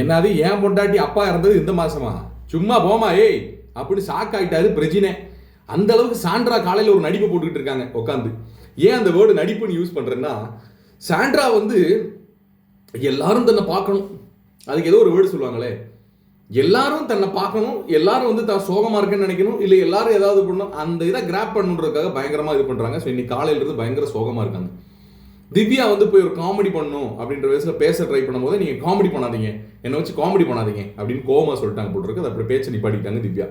என்னது ஏன் பொண்டாட்டி அப்பா இறந்தது இந்த மாசமா? சும்மா போமா ஏய் அப்படின்னு ஷாக் ஆயிட்டாரு பிரஜினே. அந்த அளவுக்கு சாண்ட்ரா காலையில் ஒரு நடிப்பு போட்டுக்கிட்டு இருக்காங்க உட்காந்து ஏன் அந்த வேர்டு நடிப்புன்னு யூஸ் பண்ணுறேன்னா சாண்ட்ரா வந்து எல்லாரும் தன்னை பார்க்கணும். அதுக்கு ஏதோ ஒரு வேர்டு சொல்லுவாங்களே. எல்லாரும் தன்னை பார்க்கணும் எல்லாரும் வந்து தான் சோகமாக இருக்குன்னு நினைக்கணும் இல்லை எல்லாரும் ஏதாவது பண்ணணும் அந்த இதை கிராப் பண்ணுன்றதுக்காக பயங்கரமாக இது பண்ணுறாங்க ஸோ இன்னைக்கு காலையில இருந்து பயங்கர சோகமாக இருக்காங்க. திவ்யா வந்து போய் ஒரு காமெடி பண்ணணும் அப்படின்ற வயசில் பேச ட்ரை பண்ணும்போது நீங்கள் காமெடி பண்ணாதீங்க. என்னை வச்சு காமெடி பண்ணாதீங்க அப்படின்னு கோவமா சொல்லிட்டாங்க போட்டுருக்கு அது அப்படி பேச்ச நிப்பாட்டிட்டாங்க திவ்யா.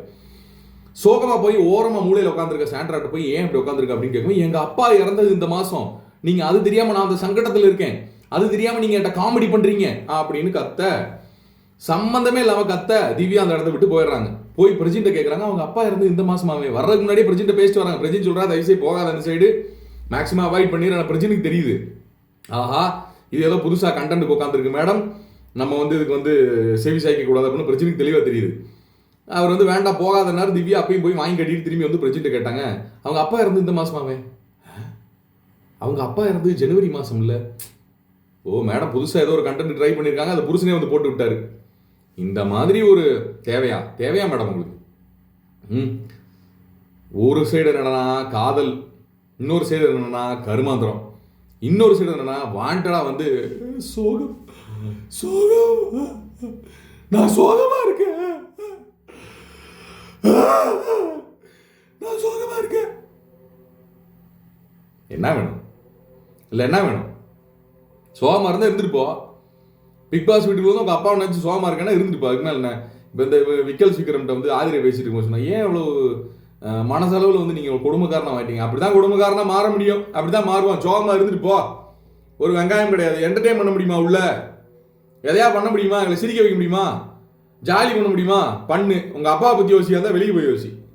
சோகமாக போய் ஓரமாக மூலையில் உட்காந்துருக்க சாண்ட்ராட்ட போய் ஏன் இப்படி உட்காந்துருக்க அப்படின்னு கேட்கும் எங்கள் அப்பா இறந்தது இந்த மாதம் நீங்கள் அது தெரியாமல் நான் அந்த சங்கடத்தில் இருக்கேன். அது தெரியாமல் நீங்கள் என்கிட்ட காமெடி பண்ணுறீங்க அப்படின்னு கத்த. சம்மந்தமே இல்லாமல் கத்த. திவ்யா அந்த இடத்த விட்டு போயிடுறாங்க. போய் பிரஜின்ட்ட கேட்குறாங்க அவங்க அப்பா இருந்து இந்த மாதமாகவே வர்றதுக்கு முன்னாடியே பிரஜின்ட்ட பேசிட்டு வராங்க. பிரஜின் சொல்கிறா தயவுசெய்து போகாத அந்த சைடு மேக்ஸிமம் அவாய்ட் பண்ணிடுற பிரச்சனைக்கு தெரியுது. ஆஹா இது ஏதோ புதுசாக கண்டென்ட் உட்காந்துருக்கு மேடம் நம்ம வந்து இதுக்கு வந்து சேவி சாய்க்க கூடாது அப்படின்னு பிரச்சனைக்கு தெளிவாக தெரியுது. அவர் வந்து வேண்டாம் போகாத நேரம் திவ்யா அப்பயும் போய் வாங்கி கட்டிட்டு திரும்பி வந்து பிரச்சனை கேட்டாங்க. அவங்க அப்பா இருந்து இந்த மாதமாவே அவங்க அப்பா இருந்து ஜனவரி மாதம் இல்லை? ஓ மேடம் புதுசாக ஏதோ ஒரு கண்டென்ட் ட்ரை பண்ணியிருக்காங்க அது புருஷனே வந்து போட்டு விட்டாரு. இந்த மாதிரி ஒரு தேவையா? தேவையா மேடம் உங்களுக்கு? ம். ஒரு சைடு என்னடா காதல். இன்னொரு சைடு என்னன்னா கருமாந்திரம். இன்னொரு சைடு என்னன்னா வாண்டடாக வந்து சோகம். சோகம். நான் சோகமாக இருக்கேன். நான் சோகமாக இருக்கேன். என்ன வேணும்? இல்லை என்ன வேணும்? சோகமாக இருந்தால் இருந்துட்டு போ. பிக் பாஸ் வீட்டுக்கு வந்து உங்கள் அப்பா நினச்சி சோகமாக இருக்கேன்னா இருந்துருப்பா அதுக்கு மேலே என்ன? இப்போ இந்த விக்கல் சீக்கிரம்கிட்ட வந்து ஆதிரியை பேசிட்டு இருக்கோம் சொன்னால் ஏன் இவ்வளவு மனசளவில் வந்து நீங்கள் ஒரு குடும்பக்காரனா அப்படி அப்படிதான் குடும்பக்காரனா மாற முடியும். அப்படிதான் மாறுவான். ஜோகமாக இருந்துட்டு போ. ஒரு வெங்காயம் கிடையாது. என்டர்டைன் பண்ண முடியுமா உள்ள? எதையா பண்ண முடியுமா? எங்களை சிரிக்க வைக்க முடியுமா? ஜாலி பண்ண முடியுமா? பண்ணு. உங்கள் அப்பாவை பற்றி யோசிக்காதான் வெளியே போய் யோசி.